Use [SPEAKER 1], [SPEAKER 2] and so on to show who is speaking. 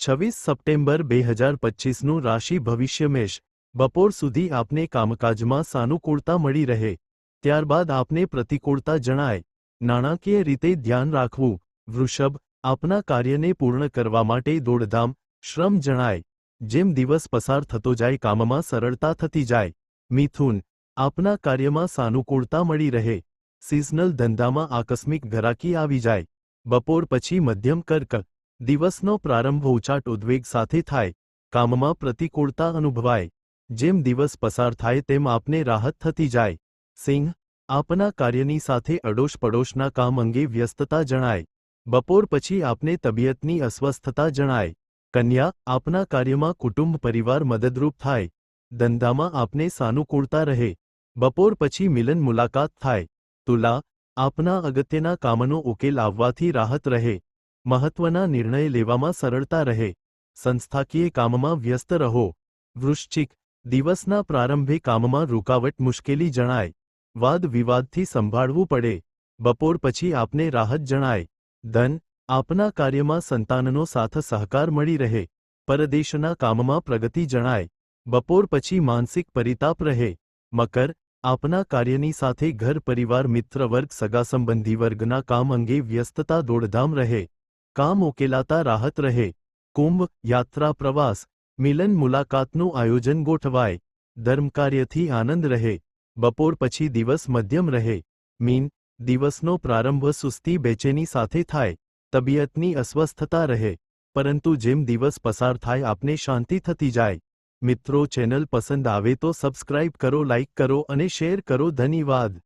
[SPEAKER 1] છવ્વીસ સપ્ટેમ્બર બે હજાર પચીસનું રાશિ ભવિષ્ય મેષ બપોર સુધી આપને કામકાજમાં સાનુકૂળતા મળી રહે ત્યારબાદ આપને પ્રતિકૂળતા જણાય નાણાકીય રીતે ધ્યાન રાખવું વૃષભ આપના કાર્યને પૂર્ણ કરવા માટે દોડધામ શ્રમ જણાય જેમ દિવસ પસાર થતો જાય કામમાં સરળતા થતી જાય મિથુન આપના કાર્યમાં સાનુકૂળતા મળી રહે સિઝનલ ધંધામાં આકસ્મિક ઘરાકી આવી જાય બપોર પછી મધ્યમ કર્ક દિવસનો પ્રારંભ ઉચાટ ઉદ્વેગ સાથે થાય, કામમાં પ્રતિકૂળતા અનુભવાય, જેમ દિવસ પસાર થાય તેમ આપને રાહત થતી જાય. સિંહ, આપના કાર્યની સાથે અડોશ પડોશના કામ અંગે વ્યસ્તતા જણાય. બપોર પછી આપને તબિયતની અસ્વસ્થતા જણાય. કન્યા, આપના કાર્યમાં કુટુંબ પરિવાર મદદરૂપ થાય. ધંધામાં આપને સાનુકૂળતા રહે. બપોર પછી મિલન મુલાકાત થાય. તુલા, આપના અગત્યના કામનો ઉકેલ આવવાથી રાહત રહે. મહત્વના નિર્ણય લેવામાં સરળતા રહે સંસ્થાકીય કામમાં વ્યસ્ત રહો વૃશ્ચિક દિવસના પ્રારંભે કામમાં રૂકાવટ મુશ્કેલી જણાય વાદ વિવાદથી સંભાળવું પડે બપોર પછી આપને રાહત જણાય ધન આપના કાર્યમાં સંતાનનો સાથ સહકાર મળી રહે પરદેશના કામમાં પ્રગતિ જણાય બપોર પછી માનસિક પરિતાપ રહે મકર આપના કાર્યની સાથે ઘર પરિવાર મિત્ર વર્ગ સગા સંબંધી વર્ગના કામ અંગે વ્યસ્તતા દોડધામ રહે કામ ઉકેલાતા રાહત રહે. કુંભ, યાત્રા, પ્રવાસ, મિલન મુલાકાતનું આયોજન ગોઠવાય. ધર્મકાર્યથી આનંદ રહે. બપોર પછી દિવસ મધ્યમ રહે. મીન, દિવસનો પ્રારંભ સુસ્તી બેચેની સાથે થાય. તબિયતની અસ્વસ્થતા રહે. પરંતુ જેમ દિવસ પસાર થાય, આપને શાંતિ થતી જાય. મિત્રો, ચેનલ પસંદ આવે તો સબસ્ક્રાઇબ કરો, લાઇક કરો અને શેર કરો. ધન્યવાદ.